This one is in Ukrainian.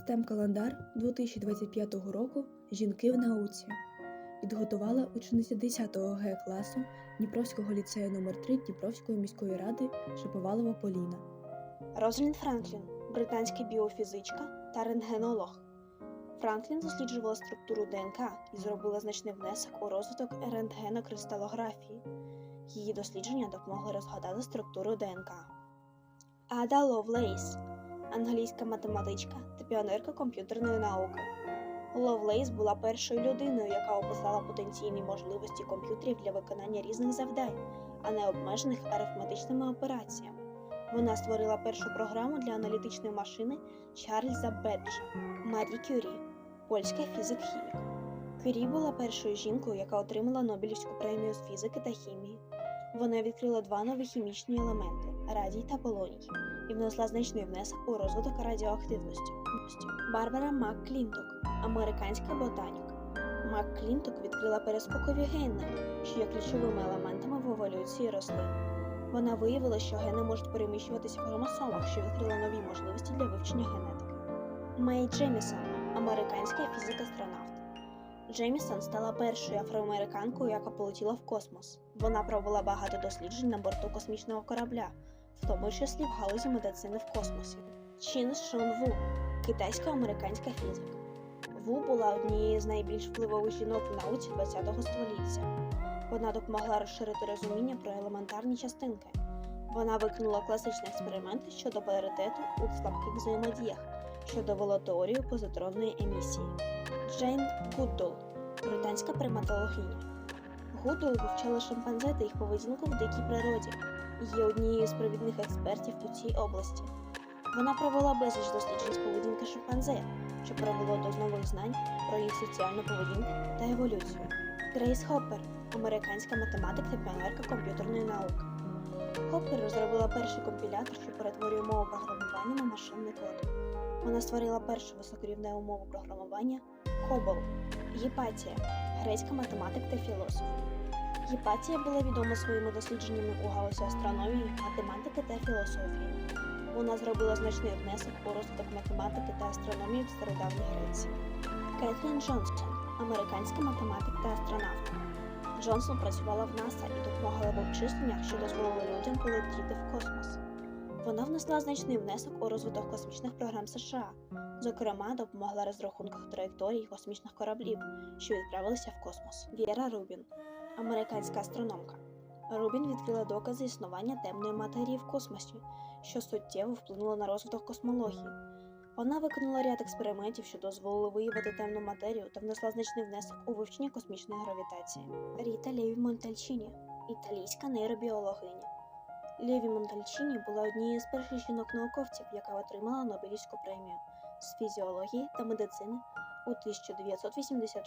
STEM календар 2025 року Жінки в науці підготувала учениця 10 Г класу Дніпровського ліцею номер 3 Дніпровської міської ради Шаповалова Поліна. Розалін Франклін британська біофізичка та рентгенолог. Франклін досліджувала структуру ДНК і зробила значний внесок у розвиток рентгенокристалографії. Її дослідження допомогли розгадати структуру ДНК. Ада Ловлейс англійська математичка та піонерка комп'ютерної науки. Ловлейс була першою людиною, яка описала потенційні можливості комп'ютерів для виконання різних завдань, а не обмежених арифметичними операціями. Вона створила першу програму для аналітичної машини Чарльза Беджа Марі Кюрі, польська фізик-хімік. Кюрі була першою жінкою, яка отримала Нобелівську премію з фізики та хімії. Вона відкрила два нові хімічні елементи радій та полоній, і внесла значний внесок у розвиток радіоактивності. Барбара МакКлінток, американська ботанік. МакКлінток відкрила перескокові гени, що є ключовими елементами в еволюції рослин. Вона виявила, що гени можуть переміщуватися в хромосомах, що відкрило нові можливості для вивчення генетики. Мей Джемісон, американська фізик-астронавт. Джемісон стала першою афроамериканкою, яка полетіла в космос. Вона провела багато досліджень на борту космічного корабля, в тому числі в галузі медицини в космосі. Чин Шон Ву, китайсько-американська фізик. Ву була однією з найбільш впливових жінок в науці ХХ століття. Вона допомогла розширити розуміння про елементарні частинки. Вона виконала класичні експерименти щодо паритету у слабких взаємодіях, що довело теорію позитронної емісії. Джейн Гуддол, британська приматологиня. Гуддол вивчала шимпанзе та їх поведінку в дикій природі і є однією з провідних експертів у цій області. Вона провела безліч досліджень з поведінки шимпанзе, що привело до нових знань про їх соціальну поведінку та еволюцію. Грейс Хоппер, американська математик та піонерка комп'ютерної науки. Хоппер розробила перший компілятор, що перетворює мову програмування на машинний код. Вона створила першу високорівневу мову програмування Кобол. Гіпатія грецька математик та філософ. Гіпатія була відома своїми дослідженнями у галузі астрономії, математики та філософії. Вона зробила значний внесок у розвиток математики та астрономії в стародавній Греції. Кетрін Джонсон, американська математик та астронавт. Джонсон працювала в НАСА і допомагала в обчисленнях, що дозволило людям полетіти в космос. Вона внесла значний внесок у розвиток космічних програм США, зокрема, допомогла розрахунках траєкторій космічних кораблів, що відправилися в космос. Віра Рубін, американська астрономка. Рубін відкрила докази існування темної матерії в космосі, що суттєво вплинуло на розвиток космології. Вона виконала ряд експериментів, що дозволили виявити темну матерію та внесла значний внесок у вивчення космічної гравітації. Ріта Лєві Монтальчіні, італійська нейробіологиня. Лєві Монтальчині була однією з перших жінок-науковців, яка отримала Нобелівську премію з фізіології та медицини у 1986